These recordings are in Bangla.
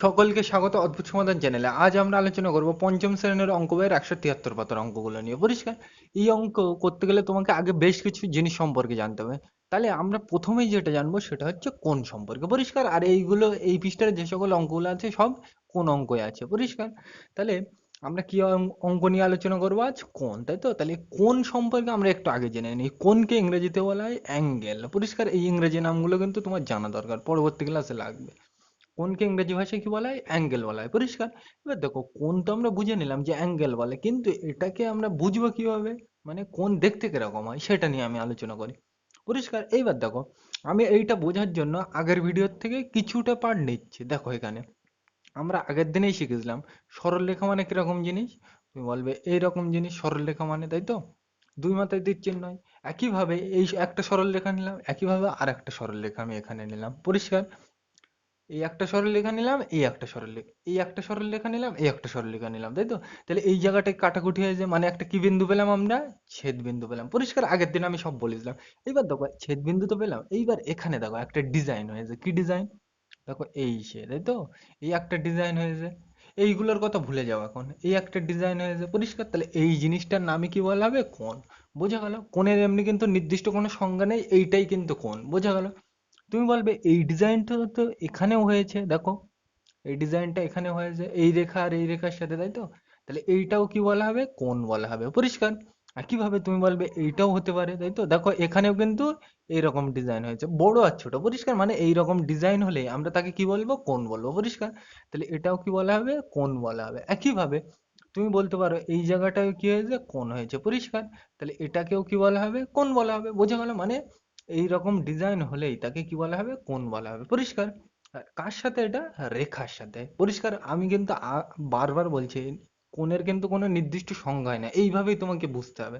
সকলকে স্বাগত অদ্ভুত সমাধান চ্যানেলে আজ আমরা আলোচনা করব পঞ্চম শ্রেণির অঙ্ক বইয়ের একশো তিয়াত্তর পাতার অঙ্কগুলো নিয়ে। পরিষ্কার? এই অঙ্ক করতে গেলে তোমাকে আগে বেশ কিছু জিনিস সম্পর্কে জানতে হবে। তাহলে আমরা প্রথমেই যেটা জানব সেটা হচ্ছে কোন সম্পর্কে। পরিষ্কার? আর এইগুলো, এই পৃষ্ঠার যে সকল অঙ্কগুলো আছে সব কোন অঙ্কই আছে। পরিষ্কার? তাহলে আমরা কি অঙ্ক নিয়ে আলোচনা করব আজ? কোন তাই তো? তাহলে কোন সম্পর্কে আমরা একটু আগে জেনে নিই। কোনকে ইংরেজিতে বলা হয় অ্যাঙ্গেল। পরিষ্কার? এই ইংরেজি নামগুলো কিন্তু তোমার জানা দরকার। পরবর্তী ক্লাসে লাগবে। কোনকে ইংরেজি ভাষায় কি বলা হয়? অ্যাঙ্গেল বলা হয়। পরিষ্কার? এবার দেখো, কোন তো আমরা বুঝে নিলাম যে অ্যাঙ্গেল বলে, কিন্তু এটাকে আমরা বুঝব কীভাবে? মানে কোন দেখতে কীরকম হয়, সেটা নিয়ে আমি আলোচনা করি। পরিষ্কার? এইবার দেখো, আমি এইটা বোঝার জন্য আগের ভিডিওর থেকে কিছুটা পার্ট নিচ্ছি। দেখো এখানে, আমরা আগের দিনেই শিখেছিলাম, সরলরেখা মানে কীরকম জিনিস? তুমি বলবে, এইরকম জিনিস সরলরেখা মানে তাই তো? দুই মাথায় তীর চিহ্ন একইভাবে এই একটা সরলরেখা নিলাম, একইভাবে আর একটা সরলরেখা আমি এখানে নিলাম। পরিষ্কার? এই একটা সরলরেখা নিলাম, এই একটা সরলরেখা এই একটা সরলরেখা নিলাম, এই একটা সরলরেখা নিলাম, তাই তো? তাহলে এই জায়গাটায় কাটাকুটি হয়ে হয়েছে মানে একটা কি বিন্দু পেলাম আমরা? ছেদ বিন্দু পেলাম। পরিষ্কার, আগের দিন আমি সব বলেছিলাম এইবার দেখো ছেদ বিন্দু তো পেলাম, এইবার এখানে দেখো একটা ডিজাইন হয়েছে। কি ডিজাইন? দেখো এই সে, তাই তো? এই একটা ডিজাইন হয়েছে। এইগুলোর কথা ভুলে যাও এখন। এই একটা ডিজাইন হয়েছে, পরিষ্কার? তাহলে এই জিনিসটার নামে কি বলা হবে? কোণ। বোঝা গেল, কোণের এমনি কিন্তু নির্দিষ্ট কোনো সংজ্ঞা নেই, এইটাই কিন্তু কোণ। বোঝা গেল? তুমি বলবে, এই ডিজাইনটা তো এখানেও হয়েছে, দেখো। এই ডিজাইনটা এখানে হয়েছে, এই রেখা আর এই রেখার সাথে, তাই তো? তাহলে এইটাও কি বলা হবে? কোণ বলা হবে, পরিষ্কার। একইভাবে তুমি বলবে, এইটাও হতে পারে, তাই তো? দেখো, এখানেও কিন্তু এইরকম ডিজাইন হয়েছে, বড় আর ছোট, পরিষ্কার? মানে এইরকম ডিজাইন হলে আমরা তাকে কি বলব? কোন বলব, পরিষ্কার? তাহলে এটাও কি বলা হবে? কোন বলা হবে। একইভাবে তুমি বলতে পারো, এই জায়গাটায় কি হয়েছে? কোন হয়েছে, পরিষ্কার? তাহলে এটাকেও কি বলা হবে? কোন বলা হবে? বোঝা গেল? মানে এই রকম ডিজাইন হলেই তাকে কি বলা হবে? কোণ বলা হবে? পরিষ্কার। কার সাথে এটা? রেখার সাথে। পরিষ্কার, আমি কিন্তু বারবার বলছি, কোণের কিন্তু কোনো নির্দিষ্ট সংজ্ঞা হয় না। এইভাবেই তোমাকে বুঝতে হবে।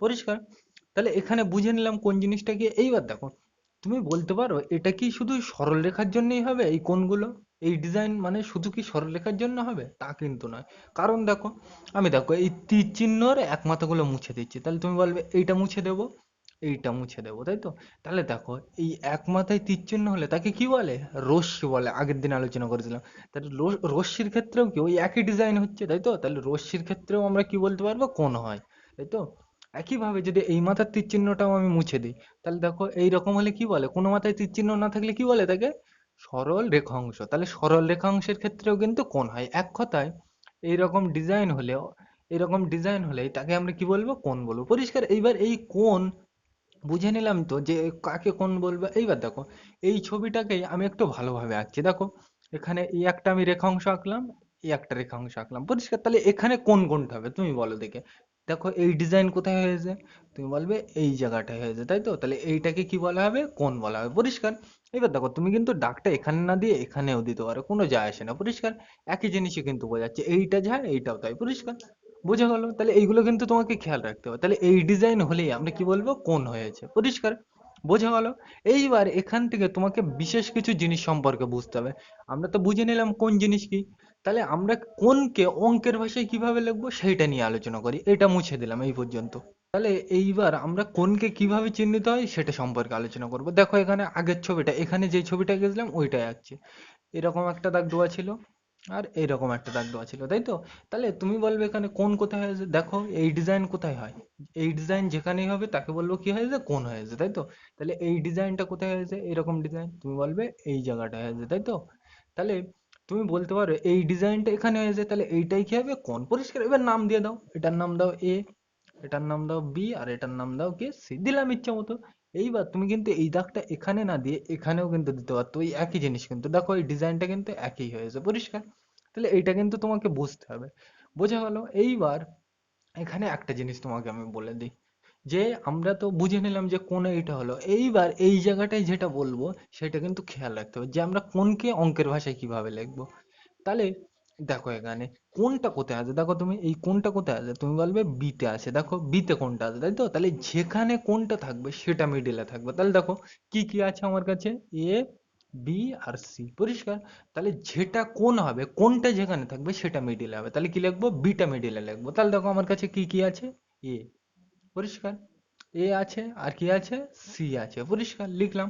পরিষ্কার? তাহলে এখানে বুঝে নিলাম কোন জিনিসটা কি। এইবার দেখো, তুমি বলতে পারো, এটা কি শুধু সরলরেখার জন্যই হবে এই কোণগুলো? এই ডিজাইন মানে শুধু কি সরলরেখার জন্য হবে? তা কিন্তু নয়। কারণ দেখো, আমি দেখো, এই তীর চিহ্নর এক মাথাগুলো মুছে দিচ্ছি। তাহলে তুমি বলবে, এইটা মুছে দেবো? এইটা মুছে দেবো, তাই তো? তাহলে দেখো, এই এক মাথায় তীর চিহ্ন হলে তাকে কি বলে? রশ্মি বলে, আগের দিন আলোচনা করেছিলাম। তাহলে রশ্মির ক্ষেত্রেও কি, ওই একই ডিজাইন হচ্ছে, তাই তো? তাহলে রশ্মির ক্ষেত্রেও আমরা কি বলতে পারব? কোণ হয়, তাই তো? একইভাবে যদি এই মাথার তীর চিহ্নটাও আমি মুছে দিই, তাহলে দেখো এই রকম হলে কি বলে? কোনো মাথায় তীর চিহ্ন না থাকলে কি বলে তাকে? সরল রেখাংশ। তাহলে সরল রেখাংশের ক্ষেত্রেও কিন্তু কোণ হয়? এক কথায়, এইরকম ডিজাইন হলেও এরকম ডিজাইন হলেই তাকে আমরা কি বলব? কোণ বলব? পরিষ্কার, এইবার এই কোণ বুঝে নিলাম তো যে কাকে কোণ বলব। এইবার দেখো, এই ছবিটাকেই আমি একটু ভালোভাবে আঁকছি। দেখো, এখানে এই একটা আমি রেখাংশ আঁকলাম, এই একটা রেখাংশ আঁকলাম। পরিষ্কার, তাহলে এখানে কোন কোনটা হবে তুমি বলো দেখে। দেখো, এই ডিজাইন কোথায় হয়েছে? তুমি বলবে এই জায়গাটায় হয়েছে, তাই তো? তাহলে এইটাকে কি বলা হবে? কোন বলা হবে? পরিষ্কার? এবার দেখো, তুমি কিন্তু ডাকটা এখানে না দিয়ে এখানেও দিতে পারো, কোনো যায় আসে না। পরিষ্কার? একই জিনিসই কিন্তু বোঝাচ্ছে, এইটা যা এইটাও তাই। পরিষ্কার? বোঝা গেল তাহলে এইগুলো কিন্তু তোমাকে খেয়াল রাখতে হবে। তাহলে এই ডিজাইন হলেই আমরা কি বলব? কোন হয়েছে। পরিষ্কার? বোঝা গেল? এইবার এখান থেকে তোমাকে বিশেষ কিছু জিনিস সম্পর্কে বুঝতে হবে। আমরা তো বুঝে নিলাম কোন জিনিস কি। তাহলে আমরা কোনকে অঙ্কের ভাষায় কীভাবে লিখব সেইটা নিয়ে আলোচনা করি। এটা মুছে দিলাম এই পর্যন্ত। তাহলে এইবার আমরা কোনকে কীভাবে চিহ্নিত হয় সেটা সম্পর্কে আলোচনা করব। দেখো এখানে আগের ছবিটা, এখানে যে ছবিটা গেছিলাম ওইটাই আঁকছি। এরকম একটা দাগ দেওয়া ছিল। আর এরকম একটা দাগ দেওয়া ছিল, তাই তো? তাহলে তুমি বলবে এখানে কোন কোথায় হয়েছে? দেখো, এই ডিজাইন কোথায় হয়? এই ডিজাইন যেখানেই হবে তাকে বলব কি হয়েছে? কোন হয়েছে, তাই তো? তাহলে এই ডিজাইনটা কোথায় হয়েছে? এরকম ডিজাইন তুমি বলবে এই জায়গাটায় হয়েছে, তাই তো? তাহলে তুমি বলতে পারো, এই ডিজাইনটা এখানে হয়েছে, তাহলে এইটাই কি হবে? কোন পরিষ্কার? এবার নাম দিয়ে দাও। এটার নাম দাও এ এটার নাম দাও বি আর এটার নাম দাও কি? সি দিলাম ইচ্ছা মতো। এইবার তুমি কিন্তু এই দাগটা এখানে না দিয়ে এখানেও কিন্তু দিতে পারতো, ওই একই জিনিস কিন্তু। দেখো এই ডিজাইনটা কিন্তু একই হয়েছে, পরিষ্কার? তাহলে এইটা কিন্তু তোমাকে বুঝতে হবে। বোঝা গেল, এইবার এখানে একটা জিনিস তোমাকে আমি বলে দিই, যে আমরা তো বুঝে নিলাম যে কোন এইটা হলো। এইবার এই জায়গাটায় যেটা বলব, সেটা কিন্তু খেয়াল রাখতে হবে যে আমরা কোনকে অঙ্কের ভাষায় কীভাবে লিখব। তাহলে দেখো এখানে কোনটা কোথায় আছে? দেখো তুমি এই কোনটা কোথায় আছে? তুমি বলবে বিতে আছে। দেখো বিতে কোনটা আছে, তাই তো? তাহলে যেখানে কোনটা থাকবে সেটা মিডিলে থাকবে। তাহলে দেখো কি কি আছে আমার কাছে? এ বি আর সি পরিষ্কার? তাহলে যেটা কোন হবে, কোনটা যেখানে থাকবে সেটা মিডিলে হবে। তাহলে কি লিখব? বিটা মিডিলে লিখব। তাহলে দেখো আমার কাছে কি কি আছে? এ পরিষ্কার? এ আছে আর কি আছে? সি আছে। পরিষ্কার? লিখলাম।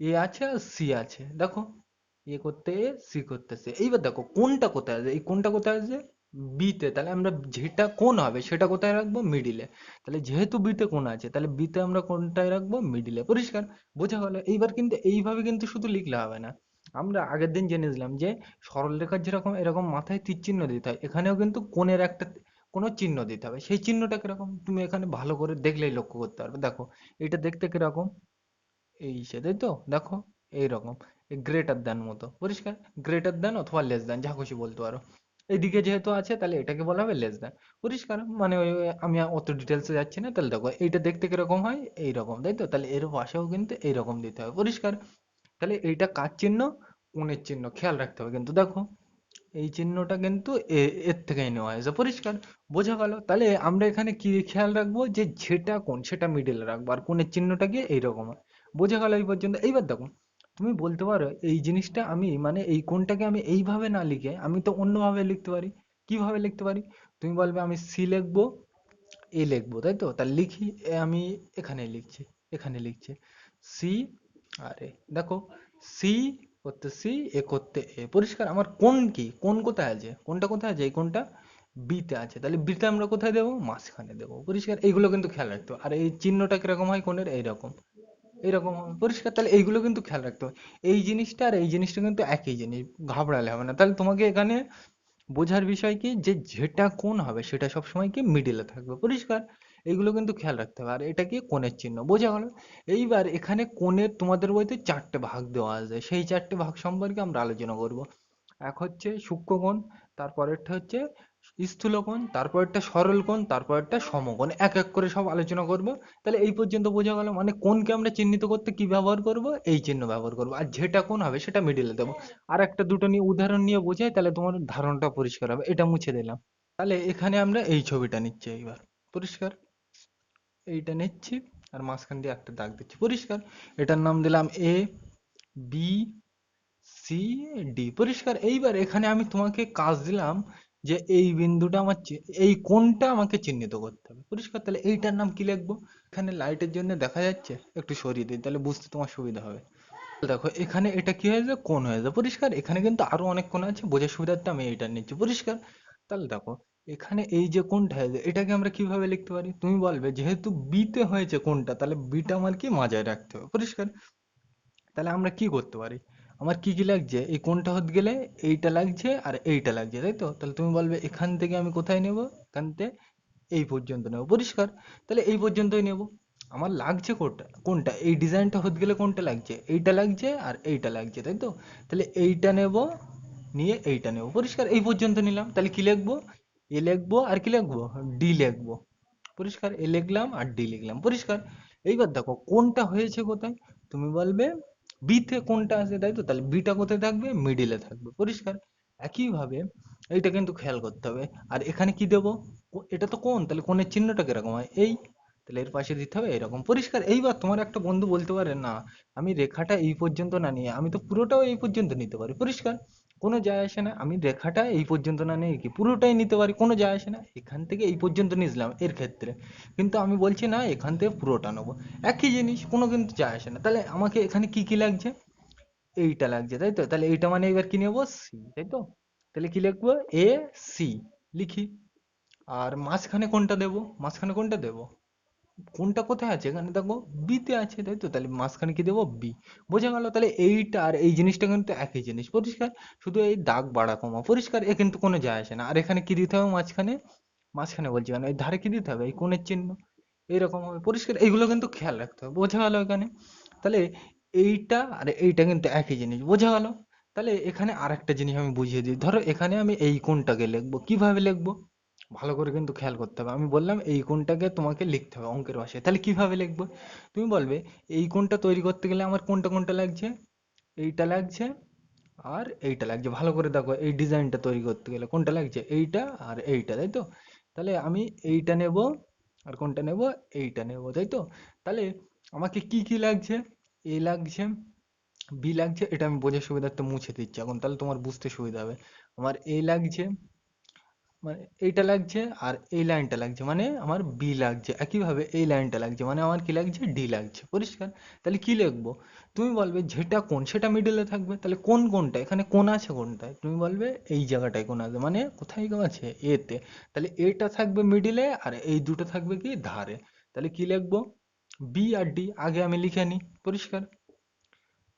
এ আছে আর সি আছে। দেখো এ করতে এ সি করতে সি এইবার দেখো, কোনটা কোথায় আছে? এই কোনটা কোথায় আছে? বি তে। তাহলে আমরা যেটা কোন হবে, সেটা কোথায় রাখব? মিডিলে তাহলে যেহেতু বি তে কোন আছে, তাহলে বি তে আমরা কোনটায় রাখব? মিডিলে পরিষ্কার? বোঝা গেল? এইবার কিন্তু, এইভাবে কিন্তু শুধু লিখলে হবে না। আমরা আগের দিন জেনেছিলাম যে, সরলরেখার যেরকম, এরকম মাথায় তীর চিহ্ন দিতে হয়, এখানেও কিন্তু কোণের একটা কোনো চিহ্ন দিতে হবে। সেই চিহ্নটা কীরকম? তুমি এখানে ভালো করে দেখলেই লক্ষ্য করতে পারবে। দেখো, এটা দেখতে কীরকম? এই সে, তাই তো? দেখো, এইরকম। গ্রেটার দ্যান মতো। পরিষ্কার? গ্রেটার দ্যান অথবা লেস দ্যান যা খুশি বলতে পারো। এইদিকে যেহেতু আছে, তাহলে এটাকে বলা হবে লেস দ্যান পরিষ্কার? মানে আমি অত ডিটেলসে যাচ্ছি না। তাহলে দেখো, এইটা দেখতে কীরকম হয়? এইরকম, তাই তো? তাহলে এর পাশেও কিন্তু এইরকম দিতে হবে। পরিষ্কার? তাহলে এইটা কার চিহ্ন? কোণের চিহ্ন। খেয়াল রাখতে হবে। কিন্তু দেখো, এই চিহ্নটা কিন্তু এর থেকেই নেওয়া হয়েছে। পরিষ্কার? বোঝা গেল? তাহলে আমরা এখানে কি খেয়াল রাখব? যে যেটা কোন, সেটা মিডিলে রাখব। আর কোণের চিহ্নটা গিয়ে এইরকম হয়। বোঝা গেল এই পর্যন্ত? এইবার দেখো তুমি বলতে পারো, এই জিনিসটা আমি মানে এই কোণটাকে আমি এইভাবে না লিখে আমি তো অন্যভাবে লিখতে পারি। কীভাবে লিখতে পারি? তুমি বলবে আমি সি লিখব, এ লিখব, তাই তো? তা লিখি, এ আমি এখানে লিখছি এখানে লিখছি। সি আরে দেখো, সি করতে সি, এ করতে এ। পরিষ্কার, আমার কোন কি? কোন কোথায় আছে? কোনটা কোথায় আছে? এই কোনটা? বিতে আছে। তাহলে বিতে আমরা কোথায় দেবো? মাঝখানে দেবো। পরিষ্কার, এইগুলো কিন্তু খেয়াল রাখতে হবে। আর এই চিহ্নটা কীরকম হয়? কোণের? এইরকম। এরকম পরিষ্কার, তাহলে এইগুলো কিন্তু খেয়াল রাখতে হবে। এই জিনিসটা আর এই জিনিসটা কিন্তু একই জিনিস, ঘাবড়ালে হবে না। তাহলে তোমাকে এখানে বোঝার বিষয় কি, যে যেটা কোণ হবে সেটা সবসময় কি মিডিলে থাকবে, পরিষ্কার? এইগুলো কিন্তু খেয়াল রাখতে হবে। আর এটা কি কোণের চিহ্ন? বোঝা গেল? এইবার এখানে কোণের তোমাদের বইতে চারটে ভাগ দেওয়া আছে। সেই চারটে ভাগ সম্পর্কে আমরা আলোচনা করব। এক হচ্ছে সূক্ষ্মকোণ, তারপরেরটা হচ্ছে স্থূলকোণ, তারপরেরটা সরলকোণ, তারপরেরটা সমকোণ। এক এক করে সব আলোচনা করব। তাহলে এই পর্যন্ত বোঝা গেল মানে কোণকে আমরা চিহ্নিত করতে কি ব্যবহার করব? এই চিহ্ন ব্যবহার করব। আর যেটা কোণ হবে সেটা মিডিলে দেবো। আর একটা দুটো নিয়ে উদাহরণ নিয়ে বোঝাই, তাহলে তোমার ধারণাটা পরিষ্কার হবে। এটা মুছে দিলাম। তাহলে এখানে আমরা এই ছবিটা নিচ্ছি এইবার। পরিষ্কার? এইটা নিচ্ছি আর মাঝখান দিয়ে একটা দাগ দিচ্ছি। পরিষ্কার? এটার নাম দিলাম এ বি সি ডি পরিষ্কার? এইবার এখানে আমি তোমাকে কাজ দিলাম যে এই বিন্দুটা আমার এই কোণটা আমাকে চিহ্নিত করতে হবে। পরিষ্কার? তাহলে এইটার নাম কি লিখব? এখানে লাইটের জন্য দেখা যাচ্ছে একটু সরিয়ে দিই, তাহলে বুঝতে তোমার সুবিধা হবে। দেখো, এখানে এটা কি হয়েছে কোণ হয়েছে পরিষ্কার? এখানে কিন্তু আরও অনেক কোণ আছে, বোঝার সুবিধার্থে আমি এইটা নিচ্ছি। পরিষ্কার? তাহলে দেখো, এখানে এই যে কোণটা হয়েছে এটাকে আমরা কীভাবে লিখতে পারি? তুমি বলবে, যেহেতু বিতে হয়েছে কোণটা, তাহলে বিটা আমার কি মাঝায় রাখতে হবে। পরিষ্কার? তাহলে আমরা কি করতে পারি? আমার কি কি লাগছে? এই কোণটা হতে গেলে এইটা লাগছে আর এইটা লাগছে, তাই তো? তাহলে তুমি বলবে এখান থেকে আমি কোথায় নেব? এখান থেকে এই পর্যন্ত নেব। পরিষ্কার? তাহলে এই পর্যন্তই নেব। আমার লাগছে কোনটা? কোনটা? এই ডিজাইনটা হতে গেলে কোনটা লাগছে? এইটা লাগছে আর এইটা লাগছে, তাই তো? তাহলে এইটা নেব, নিয়ে এইটা নেব। পরিষ্কার? এই পর্যন্ত নিলাম। তাহলে কি লিখব? এ লিখব আর কি লিখব? ডি লিখব। পরিষ্কার? এ লিখলাম আর ডি লিখলাম। পরিষ্কার? এইবার দেখো কোনটা হয়েছে কোথায়? তুমি বলবে বিতে কোনটা আছে তাই তো? তাহলে বিটা কোথায় থাকবে? মিডিলে থাকবে। পরিষ্কার? একইভাবে এইটা কিন্তু খেয়াল করতে হবে। আর এখানে কি দেবো? এটা তো কোন তাহলে কোণের চিহ্নটা কীরকম হয়? এই। তাহলে এর পাশে দিতে হবে এরকম। পরিষ্কার? এইবার তোমার একটা বন্ধু বলতে পারে, না, আমি রেখাটা এই পর্যন্ত না নিয়ে, আমি তো পুরোটাও এই পর্যন্ত নিতে পারি। পরিষ্কার? কোনো যায় আসে না। আমি রেখাটা এই পর্যন্ত না নিয়ে কি পুরোটাই নিতে পারি, কোনো যায় আসে না। এখান থেকে এই পর্যন্ত নিয়েছিলাম এর ক্ষেত্রে। কিন্তু আমি বলছি, না, এখান থেকে পুরোটা নেব। একই জিনিস, কোনো কিন্তু যায় আসে না। তাহলে আমাকে এখানে কি কি লাগছে? এইটা লাগছে, তাই তো? তাহলে এইটা মানে এবার কি নেব? সি তাই তো? তাহলে কি লিখব? এ সি লিখি। আর মাঝখানে কোনটা দেবো? মাঝখানে কোনটা দেবো? কোনটা কোথায় আছে? এখানে দেখো বি তে আছে, তাই তো? তাহলে মাঝখানে কি দেবো? বি বোঝা গেল তাহলে এইটা আর এই জিনিসটা কিন্তু একই জিনিস। পরিষ্কার? শুধু এই দাগ বাড়া কমা। পরিষ্কার? এ কিন্তু কোনো যায় আসে না। আর এখানে কি দিতে হবে মাঝখানে? মাঝখানে বলছি কেন? এই ধারে কি দিতে হবে? এই কোণের চিহ্ন। এইরকম হবে। পরিষ্কার? এইগুলো কিন্তু খেয়াল রাখতে হবে। বোঝা গেল এখানে? তাহলে এইটা আর এইটা কিন্তু একই জিনিস। বোঝা গেল? তাহলে এখানে আরেকটা জিনিস আমি বুঝিয়ে দিই। ধরো এখানে আমি এই কোণটাকে লিখব। কীভাবে লিখব? ভালো করে কিন্তু খেয়াল করতে হবে। আমি বললাম, এই কোণটাকে তোমাকে লিখতে হবে অঙ্কের ভাষায়। তাহলে কীভাবে লিখব? তুমি বলবে, এই কোণটা তৈরি করতে গেলে আমার কোনটা কোনটা লাগছে? এইটা লাগছে আর এইটা লাগছে। ভালো করে দেখো, এই ডিজাইনটা তৈরি করতে গেলে কোনটা লাগছে এইটা আর এইটা, তাই তো? তাহলে আমি এইটা নেব আর কোনটা নেব, এইটা নেব, তাই তো? তাহলে আমাকে কি কি লাগছে? এ লাগছে, বি লাগছে, এটা আমি বোঝার সুবিধার্থে মুছে দিচ্ছি। এখন তাহলে তোমার বুঝতে সুবিধা হবে। আমার এ লাগছে মানে এইটা লাগছে আর এই লাইনটা লাগছে মানে আমার বি লাগছে। একইভাবে এই লাইনটা লাগছে মানে আমার কি লাগছে? ডি লাগছে। পরিষ্কার? তাহলে কি লিখব? তুমি বলবে যেটা কোন সেটা মিডলে থাকবে। তাহলে কোন কোনটা এখানে কোন আছে কোনটায় তুমি বলবে এই জায়গাটায় কোন আছে মানে কোথায় কোন আছে? এতে তাহলে এটা থাকবে মিডিলে আর এই দুটো থাকবে কি? ধারে। তাহলে কি লিখব? বি আর ডি আগে আমি লিখে নিই। পরিষ্কার?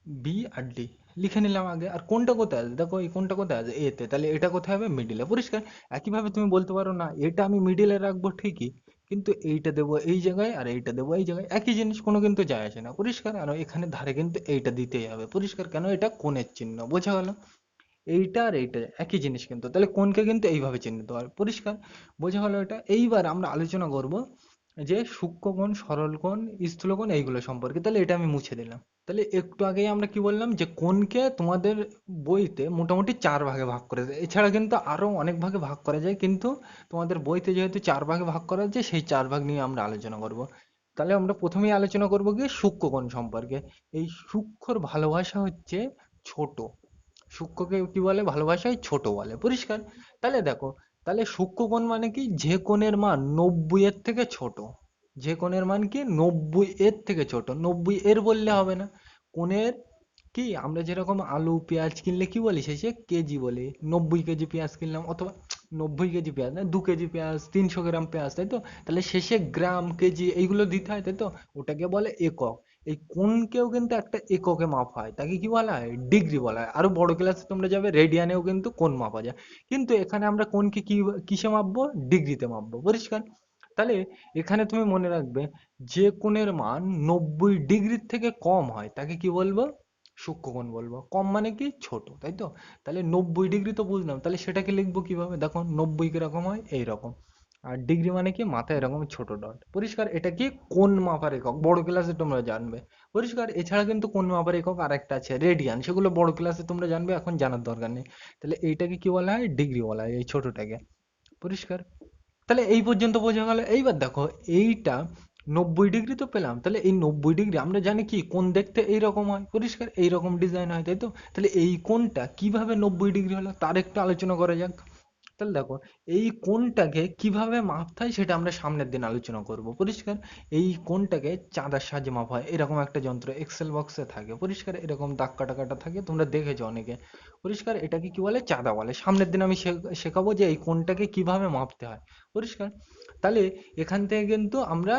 বি আর ডি লিখে নিলাম আগে। আর কোনটা কোথায় আছে? দেখো, এই কোনটা কোথায় আছে? এতে তাহলে এটা কোথায় হবে? মিডিলে পরিষ্কার? একইভাবে তুমি বলতে পারো, না, এটা আমি মিডিলে রাখব ঠিকই, কিন্তু এইটা দেবো এই জায়গায় আর এইটা দেবো এই জায়গায়। একই জিনিস কোনো কিন্তু যায় আসে না। পরিষ্কার? আর এখানে ধারে কিন্তু এইটা দিতেই হবে। পরিষ্কার? কেন? এটা কোণের চিহ্ন। বোঝা গেল? এইটা আর এইটা, একই জিনিস কিন্তু। তাহলে কোনকে কিন্তু এইভাবে চিহ্নিত হয়। পরিষ্কার? বোঝা গেল এটা? এইবার আমরা আলোচনা করব যে সূক্ষ্মকোণ সরলকোণ স্থূলকোণ এইগুলো সম্পর্কে। তাহলে এটা আমি মুছে দিলাম। তাহলে একটু আগেই আমরা কি বললাম যে কোণকে তোমাদের বইতে মোটামুটি চার ভাগে ভাগ করে দেয় এছাড়া কিন্তু আরও অনেক ভাগে ভাগ করা যায়, কিন্তু তোমাদের বইতে যেহেতু চার ভাগে ভাগ করা আছে সেই চার ভাগ নিয়ে আমরা আলোচনা করব। তাহলে আমরা প্রথমেই আলোচনা করব কি সূক্ষ্মকোণ সম্পর্কে। এই সূক্ষ্মর ভালোবাসা হচ্ছে ছোট। সূক্ষ্মকে কি বলে? ভালোবাসায় ছোট বলে। পরিষ্কার? তাহলে দেখো তাহলে সূক্ষ্মকোণ মানে কি? যে কোণের মান নব্বই এর থেকে ছোট। যে কোণের মান কি? নব্বই এর থেকে ছোট। নব্বই এর বললে হবে না। কোণের কি? আমরা যেরকম আলু, পেঁয়াজ কিনলে কি বলি? শেষে কেজি বলি। নব্বই কেজি পেঁয়াজ কিনলাম অথবা নব্বই কেজি পেঁয়াজ না, দু কেজি পেঁয়াজ, তিনশো গ্রাম পেঁয়াজ, তাই তো? তাহলে শেষে গ্রাম, কেজি এইগুলো দিতে হয়, তাই তো? ওটাকে বলে একক। এই কোণকেও কিন্তু একটা এককে মাপা হয়, তাকে কি বলা হয়? ডিগ্রি বলা হয়। আরও বড় ক্লাসে তোমরা যাবে, রেডিয়ানেও কিন্তু কোণ মাপা যায়। কিন্তু এখানে আমরা কোণকে কি, কিসে মাপবো? ডিগ্রিতে মাপবো, পরিষ্কার? তাহলে এখানে তুমি মনে রাখবে, যে কোণের মান নব্বই ডিগ্রির থেকে কম হয়, তাকে কি বলব? সূক্ষ্মকোণ বলব। কম মানে কি? ছোট, তাই তো? তাহলে নব্বই ডিগ্রি তো বুঝলাম, তাহলে সেটাকে লিখব কীভাবে? দেখো, নব্বই কীরকম হয়? এইরকম। আর ডিগ্রি মানে কি? মাথায় এরকম ছোট ডট পরিষ্কার এটা কি? কোণ মাপার একক? বড় ক্লাসে তোমরা জানবে। পরিষ্কার, এছাড়া কিন্তু কোণ মাপার একক? আর একটা আছে রেডিয়ান সেগুলো বড় ক্লাসে তোমরা জানবে, এখন জানার দরকার নেই। তাহলে এইটাকে কি বলা হয়? ডিগ্রি বলা হয়, এই ছোটটাকে। পরিষ্কার? তাহলে এই পর্যন্ত বোঝা গেল। এইবার দেখো, এইটা নব্বই ডিগ্রি তো পেলাম। তাহলে এই নব্বই ডিগ্রি আমরা জানি কি? কোন দেখতে এইরকম হয়? পরিষ্কার? এইরকম ডিজাইন হয়, তাই তো? তাহলে এই কোনটা কীভাবে নব্বই ডিগ্রি হলো? তার একটু আলোচনা করা যাক। তাহলে দেখো, এই কোণটাকে কীভাবে মাপতে হয় সেটা আমরা সামনের দিন আলোচনা করব, পরিষ্কার? এই কোণটাকে চাঁদার সাহায্যে মাপা হয়, এরকম একটা যন্ত্র এক্সেল বক্সে থাকে, পরিষ্কার? এরকম দাগ কাটা কাটা থাকে, তোমরা দেখেছ অনেকে। পরিষ্কার? এটাকে কি বলে? চাঁদা বলে। সামনের দিন আমি শেখাবো যে এই কোণটাকে কীভাবে মাপতে হয়, পরিষ্কার? তাহলে এখান থেকে কিন্তু আমরা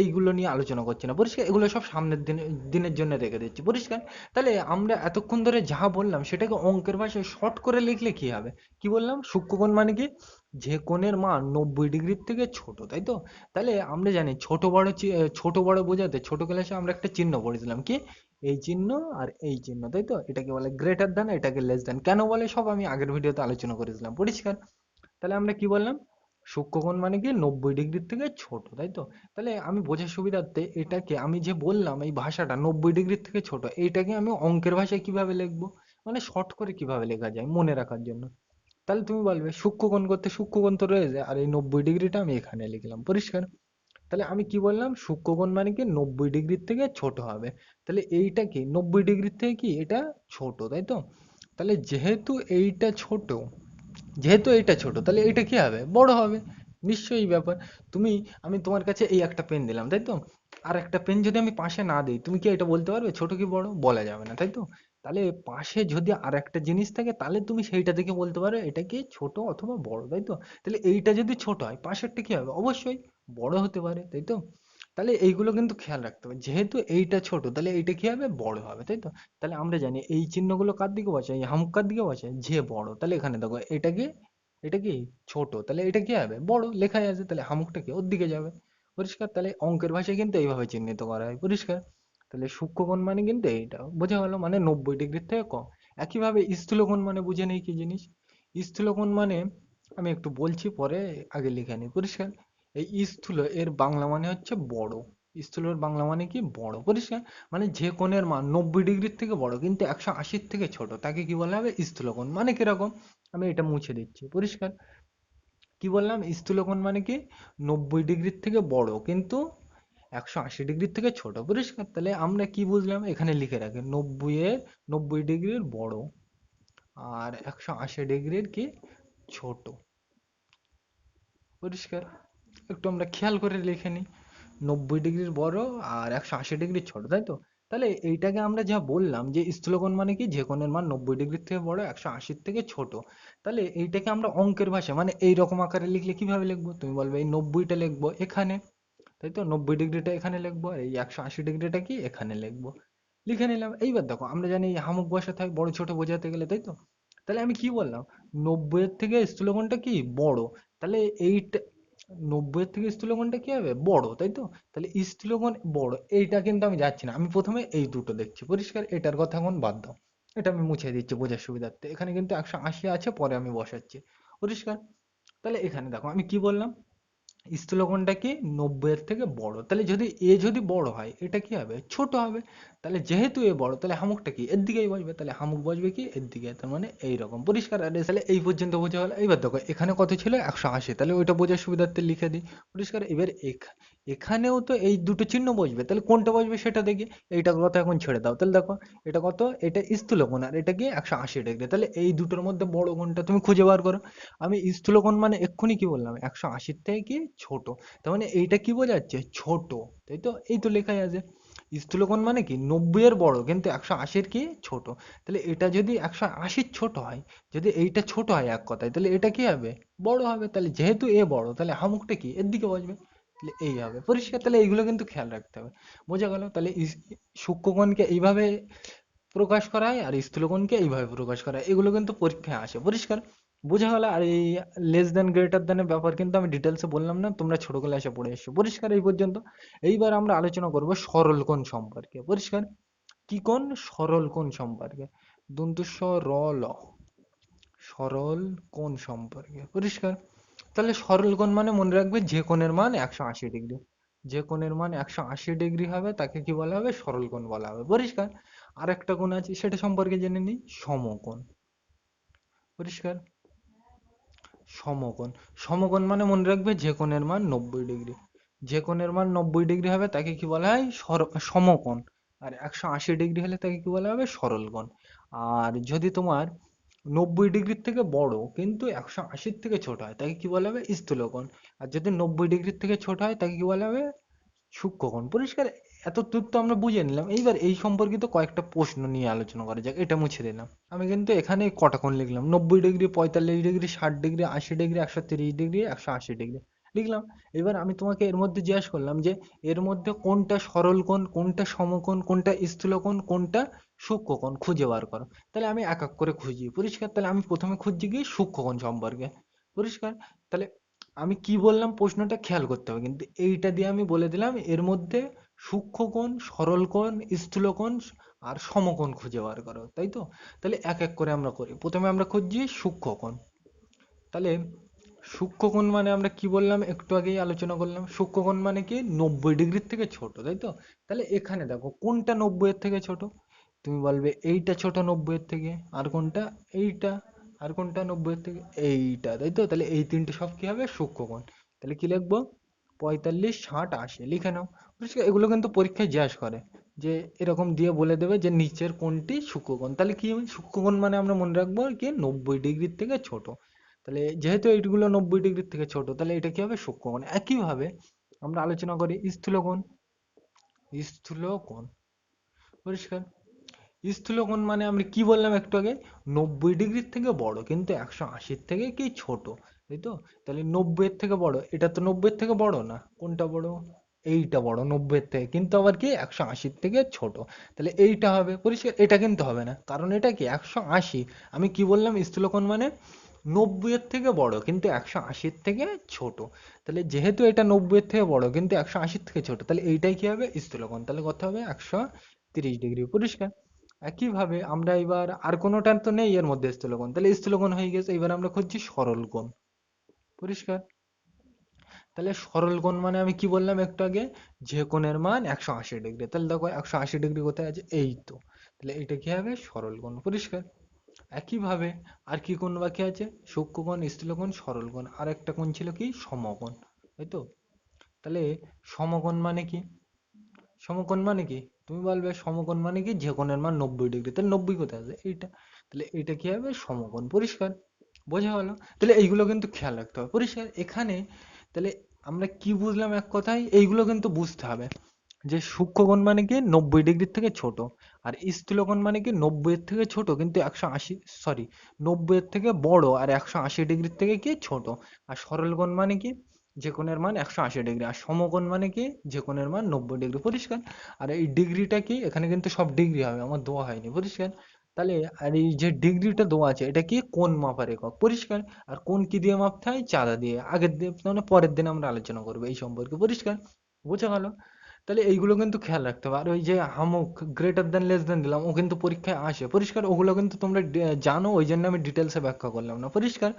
এইগুলো নিয়ে আলোচনা করছি না। পরিষ্কার, এগুলো সব সামনের দিন, দিনের জন্য রেখে দিচ্ছি। পরিষ্কার? তাহলে আমরা এতক্ষণ ধরে যা বললাম সেটাকে অঙ্কের ভাষায় শর্ট করে লিখলে কি হবে? কি বললাম? সূক্ষ্মকোণ মানে কি? যে কোণের মান নব্বই ডিগ্রির থেকে ছোট, তাই তো? তাহলে আমরা জানি ছোট বড় ছোট বড় বোঝাতে ছোট ক্লাসে আমরা একটা চিহ্ন পড়েছিলাম কি? এই চিহ্ন আর এই চিহ্ন, তাই তো? এটাকে বলে গ্রেটার দ্যান এটাকে লেস দ্যান কেন বলে সব আমি আগের ভিডিওতে আলোচনা করেছিলাম। পরিষ্কার? তাহলে আমরা কি বললাম? সূক্ষ্মকোণ মানে কি নব্বই ডিগ্রির থেকে ছোট, তাই তো? তাহলে আমি বোঝার সুবিধার্থে এটাকে আমি যে বললাম, এই ভাষাটা নব্বই ডিগ্রির থেকে ছোট এইটাকে আমি অঙ্কের ভাষায় কীভাবে লিখব? মানে শর্ট করে কীভাবে লেখা যায় মনে রাখার জন্য। তাহলে তুমি বলবে, সূক্ষ্মকোণ করতে সূক্ষ্মকোণ তো রয়েছে, আর এই নব্বই ডিগ্রিটা আমি এখানে লিখলাম, পরিষ্কার? তাহলে আমি কি বললাম? সূক্ষ্মকোণ মানে কি নব্বই ডিগ্রির থেকে ছোট হবে। তাহলে এইটা কি? নব্বই ডিগ্রির থেকে কি? এটা ছোট, তাই তো? তাহলে যেহেতু এইটা ছোট যেহেতু এইটা ছোট, তাহলে এইটা কি হবে? বড় হবে। নিশ্চয়ই ব্যাপার। তুমি, আমি তোমার কাছে এই একটা পেন দিলাম, তাই তো? আর একটা পেন যদি আমি পাশে না দিই, তুমি কি এটা বলতে পারবে? ছোট কি বড়? বলা যাবে না, তাই তো? তাহলে পাশে যদি আর একটা জিনিস থাকে, তাহলে তুমি সেইটা দেখে বলতে পারো, এটা কি ছোট অথবা বড়, তাই তো? তাহলে এইটা যদি ছোট হয়, পাশেরটা কি হবে? অবশ্যই বড় হতে পারে, তাই তো? তাহলে এইগুলো কিন্তু খেয়াল রাখতে হবে। যেহেতু এইটা ছোট, তাহলে এইটা কি হবে? বড় হবে, তাই তো? তাহলে আমরা জানি এই চিহ্নগুলো কার দিকে বসায়? এই হামুক কার দিকে বসায়? যে বড়। তাহলে এখানে দেখো, এটা কি? এটা কি? ছোট। তাহলে এটা কি হবে? বড় লেখাই আছে। তাহলে হামুকটা কি? ওর দিকে যাবে। পরিষ্কার? তাহলে অঙ্কের ভাষায় কিন্তু এইভাবে চিহ্নিত করা হয়। পরিষ্কার? তাহলে সূক্ষ্মকোণ মানে কিন্তু এইটা। বোঝা গেল? মানে নব্বই ডিগ্রির থেকে কম। একইভাবে স্থূলকোণ মানে বুঝে নেই কি জিনিস? স্থূলকোণ মানে আমি একটু বলছি, পরে আগে লিখে নিই। পরিষ্কার? এই স্থূল, এর বাংলা মানে হচ্ছে বড়। স্থূলের বাংলা মানে কি? বড়। পরিষ্কার? মানে যে কোণের মান নব্বই ডিগ্রির থেকে বড়, কিন্তু একশো আশির থেকে ছোট। তাকে কি বলা হবে? স্থূলকোণ মানে কীরকম? আমি এটা মুছে দিচ্ছি। পরিষ্কার? কি বললাম? স্থূলকোণ মানে কি? নব্বই ডিগ্রির থেকে বড়, কিন্তু একশো আশি ডিগ্রির থেকে ছোট। পরিষ্কার? তাহলে আমরা কি বুঝলাম? এখানে লিখে রাখি। নব্বই এর নব্বই ডিগ্রির বড় আর একশো আশি ডিগ্রির কি? ছোট। পরিষ্কার? একটু আমরা খেয়াল করে লিখে নিই। নব্বই ডিগ্রির বড় আর একশো আশি ডিগ্রির ছোট, তাই তো? তাহলে এইটাকে আমরা যা বললাম যে স্থূলকোণ মানে কি? যে কোণের মান নব্বই ডিগ্রির থেকে বড়, একশো আশির থেকে ছোট। তাহলে এইটাকে আমরা অঙ্কের ভাষা মানে এই রকম আকারে লিখলে কীভাবে লিখব? তুমি বলবে এই নব্বইটা লিখব এখানে, তাই তো? নব্বই ডিগ্রিটা এখানে লিখব আর এই একশো আশি ডিগ্রিটা কি? এখানে লিখব। লিখে নিলাম। এইবার দেখো, আমরা জানি হামুক বসাতে হয় বড় ছোট বোঝাতে গেলে, তাই তো? তাহলে আমি কি বললাম? নব্বই এর থেকে স্থূলকোণটা কি? বড়। তাহলে এইটা নব্বই এর থেকে স্থূলকোণটা কি হবে? বড়, তাই তো? তাহলে স্থূলকোণ বড়, এইটা কিন্তু আমি যাচ্ছি না। আমি প্রথমে এই দুটো দেখছি, পরিষ্কার? এটার কথা এখন বাদ দাও। এটা আমি মুছে দিচ্ছি বোঝার সুবিধার্থে। এখানে কিন্তু একশো আশি আছে, পরে আমি বসাচ্ছি। পরিষ্কার? তাহলে এখানে দেখো, আমি কি বললাম? স্থূলকোণটা কি নব্বই এর থেকে বড়। তাহলে যদি এ যদি বড় হয়, এটা কি হবে? ছোট হবে। তাহলে যেহেতু এ বড়, তাহলে হামুকটা কি? এর দিকেই বসবে। তাহলে হামুক বসবে কি? এর দিকে। তার মানে এইরকম। পরিষ্কার আর তাহলে এই পর্যন্ত বোঝা গেল এবার দেখো, এখানে কত ছিল? একশো আশি। তাহলে ওইটা বোঝার সুবিধার্থে লিখে দিই। পরিষ্কার, এবার এখানেও তো এই দুটো চিহ্ন বসবে। তাহলে কোনটা বসবে সেটা দেখি। এইটার কথা এখন ছেড়ে দাও। তাহলে দেখো, এটা কত? এটা স্থূলকোণ আর এটা কি? একশো আশি ডিগ্রি। তাহলে এই দুটোর মধ্যে বড় কোণটা তুমি খুঁজে বার করো। আমি স্থূলকোণ মানে এক্ষুনি কি বললাম? একশো আশির থেকে কি? ছোট। তার মানে এইটা কি বোঝাচ্ছে? ছোট। তাই তো? এই তো লেখাই আছে। স্থূলকোণ মানে কি? নব্বই এর বড়, কিন্তু একশো আশির কি? ছোট। তাহলে এটা যদি একশো আশির ছোট হয়, যদি এইটা ছোট হয় এক কথায়, তাহলে এটা কি হবে? বড় হবে। তাহলে যেহেতু এ বড়, তাহলে হামুকটা কি? এর দিকে বসবে। তাহলে এই হবে। পরিষ্কার তাহলে এইগুলো কিন্তু খেয়াল রাখতে হবে। বোঝা গেল? তাহলে সূক্ষ্মকোণকে এইভাবে প্রকাশ করা হয় আর স্থূলকোণকে এইভাবে প্রকাশ করা এগুলো কিন্তু পরীক্ষায় আসে। পরিষ্কার? বোঝা গেল? আর এই লেস দেন গ্রেটার দেনের ব্যাপার কিন্তু আমি ডিটেলসে বললাম না, তোমরা ছোট ক্লাসে পড়ে এসছো। পরিষ্কার এই পর্যন্ত? এইবার আমরা আলোচনা করব সরল কোণ সম্পর্কে। পরিষ্কার? কি কোণ? সরল কোণ সম্পর্কে। দন্তুস্ব র, ল। সরল কোণ সম্পর্কে। পরিষ্কার? তাহলে সরল মানে মনে রাখবে যে কোণের মান একশো আশি ডিগ্রি যে কোণের মান একশো আশি ডিগ্রি হবে, তাকে কি বলা হবে? সরল কোণ বলা হবে। পরিষ্কার? আর একটা কোণ আছে, সেটা সম্পর্কে জেনে নিই। সমকোণ। পরিষ্কার? সমকোণ। সমকোণ মানে মনে রাখবে যে কোণের মান নব্বই ডিগ্রি যে কোণের মান নব্বই ডিগ্রি হবে, তাকে কি বলা হয়? সমকোণ। আর একশো আশি ডিগ্রি হলে তাকে কি বলা হবে? সরল কোণ। আর যদি তোমার নব্বই ডিগ্রির থেকে বড়, কিন্তু একশো আশির থেকে ছোট হয়, তাকে কি বলা হবে? স্থূলকোণ। আর যদি নব্বই ডিগ্রির থেকে ছোট হয়, তাকে কি বলা হবে? সূক্ষ্মকোণ। পরিষ্কার, এত তথ্য আমরা বুঝে নিলাম। এইবার এই সম্পর্কিত কয়েকটা প্রশ্ন নিয়ে আলোচনা করা যাক, এটা মুছে দিলাম। আমি কিন্তু এখানে কটা কোণ লিখলাম। নব্বই ডিগ্রি, পঁয়তাল্লিশ ডিগ্রি, ষাট ডিগ্রি, আশি ডিগ্রি, একশো তিরিশ ডিগ্রি, একশো আশি ডিগ্রি। লিখলাম এবার আমি তোমাকে এর মধ্যে জিজ্ঞাসা করলাম যে, এর মধ্যে কোনটা সরল কোণ, কোনটা সমকোণ, কোনটা স্থূলকোণ কোনটা সূক্ষ্মকোণ খুঁজে বার করো। তাহলে আমি এক এক করে খুঁজি। পরিষ্কার? তাহলে আমি প্রথমে খুঁজছি কি সূক্ষ্মকোণ সম্পর্কে। পরিষ্কার? তাহলে আমি কি বললাম? প্রশ্নটা খেয়াল করতে হবে। কিন্তু এইটা দিয়ে আমি বলে দিলাম, এর মধ্যে সূক্ষ্মকোণ সরল কোণ স্থূলকোণ আর সমকোণ খুঁজে বার করো। তাই তো? তাহলে এক এক করে আমরা করি। প্রথমে আমরা খুঁজছি সূক্ষ্মকোণ তাহলে সূক্ষ্মকোণ মানে আমরা কি বললাম? একটু আগেই আলোচনা করলাম। সূক্ষ্মকোণ মানে কি? নব্বই ডিগ্রির থেকে ছোট, তাই তো? তাহলে এখানে দেখো, কোনটা নব্বই এর থেকে ছোট? তুমি বলবে, এইটা ছোট নব্বই এর থেকে, আর কোনটা? এইটা, আর কোনটা নব্বই এর থেকে? এইটা, তাই তো? তাহলে এই তিনটে সব কি হবে? সূক্ষ্মকোণ। তাহলে কি লিখব? পঁয়তাল্লিশ, ষাট, আশি, লিখে নাও। এগুলো কিন্তু পরীক্ষায় জিজ্ঞাসা করে, যে এরকম দিয়ে বলে দেবে যে নিচের কোনটি সূক্ষ্মকোণ। তাহলে কি? সূক্ষ্মকোণ মানে আমরা মনে রাখব কি? নব্বই ডিগ্রির থেকে ছোট। তাহলে যেহেতু এইগুলো নব্বই ডিগ্রির থেকে ছোট, তাহলে এটা কি হবে? সূক্ষ্মকোণ একইভাবে আমরা আলোচনা করি স্থূলকোণ স্থূলকোণ পরিষ্কার? স্থূলকোণ মানে আমরা কি বললাম একটু আগে? নব্বই ডিগ্রির থেকে বড়, কিন্তু একশো আশির থেকে কি ছোট, তাই তো? তাহলে নব্বই এর থেকে বড়, এটা তো নব্বই এর থেকে বড় না? কোনটা বড়? এইটা বড় নব্বই এর থেকে, কিন্তু আবার কি? একশো আশির থেকে ছোট। তাহলে এইটা হবে। পরিষ্কার? এটা কিন্তু হবে না। কারণ এটা কি? একশো আশি। আমি কি বললাম? স্থূলকোণ মানে নব্বই এর থেকে বড়, কিন্তু একশো আশির থেকে ছোট। তাহলে যেহেতু এটা নব্বই এর থেকে বড়, কিন্তু একশো আশির থেকে ছোট, তাহলে এইটাই কি হবে? স্থূলকোণ। তাহলে কত হবে? একশো তিরিশ ডিগ্রি। পরিষ্কার? একইভাবে আমরা এবার আর কোনোটা তো নেই এর মধ্যে স্থূলকোণ। তাহলে স্থূলকোণ হয়ে গেছে, এবার আমরা খুঁজছি সরল কোণ পরিষ্কার? তাহলে সরল কোণ মানে আমি কি বললাম একটু আগে? যে কোণের মান একশো আশি ডিগ্রি। তাহলে দেখো একশো আশি ডিগ্রি কোথায় আছে? এই তো। তাহলে এটা কি হবে? সরল কোণ পরিষ্কার? একইভাবে আর কি কোণ বাকি আছে? সূক্ষ্মকোণ, স্থূলকোণ সরল কোণ আর একটা কোণ ছিল কি? সমকোণ। তাই তো? তাহলে সমকোণ মানে কি? সমকোণ মানে কি? তুমি বলবে সমকোণ মানে কি? যে কোণের মান নব্বই ডিগ্রি। তাহলে নব্বই কোথায় আছে? এইটা। তাহলে এইটা কি হবে? সমকোণ। পরিষ্কার? বোঝা হলো তাহলে এইগুলো কিন্তু খেয়াল রাখতে হবে। পরিষ্কার? এখানে তাহলে আমরা কি বুঝলাম এক কথায়? এইগুলো কিন্তু বুঝতে হবে। যে সূক্ষ্মকোণ মানে কি? নব্বই ডিগ্রির থেকে ছোট। আর স্থূলকোণ মানে কি? নব্বই থেকে ছোট, কিন্তু একশো আশি সরি নব্বই থেকে বড় আর একশো আশি ডিগ্রির থেকে কি? ছোট। আর সরল সরলকোণ মানে কি? যে কোণের মান একশো আশি ডিগ্রি। আর সমকোণ মানে কি? যে কোণের মান নব্বই ডিগ্রি। পরিষ্কার? আর এই ডিগ্রিটা কি? এখানে কিন্তু সব ডিগ্রি হবে, আমার দেওয়া হয়নি। পরিষ্কার? তাহলে আর এই যে ডিগ্রিটা দেওয়া আছে, এটা কি? কোন মাপার একক। পরিষ্কার? আর কোন কি দিয়ে মাপতে হয়? চাঁদা দিয়ে। আগের দিন মানে পরের দিন আমরা আলোচনা করব এই সম্পর্কে। পরিষ্কার? বোঝা গেল? তাহলে এইগুলো কিন্তু খেয়াল রাখতে হবে। আর ওই যে হামুক গ্রেটার দ্যান লেস দ্যান দিলাম, ও কিন্তু পরীক্ষায় আসে। পরিষ্কার, ওগুলো কিন্তু তোমরা জানো, ওই জন্য আমি ডিটেলসে ব্যাখ্যা করলাম না। পরিষ্কার?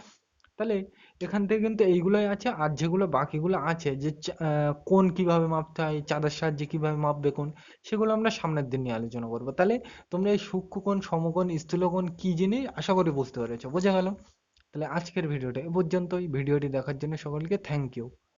তাহলে এখান থেকে কিন্তু এইগুলোই আছে, আর যেগুলো বাকিগুলো আছে, যে কোণ কীভাবে মাপতে হয়, চাঁদার সাহায্যে কীভাবে মাপবে কোন সেগুলো আমরা সামনের দিন নিয়ে আলোচনা করব। তাহলে তোমরা এই সূক্ষ্মকোণ সমকোণ স্থূলকোণ কি জিনিস? আশা করি বুঝতে পেরেছ। বোঝা গেল? তাহলে আজকের ভিডিওটা এ পর্যন্তই। ভিডিওটি দেখার জন্য সকলকে থ্যাংক ইউ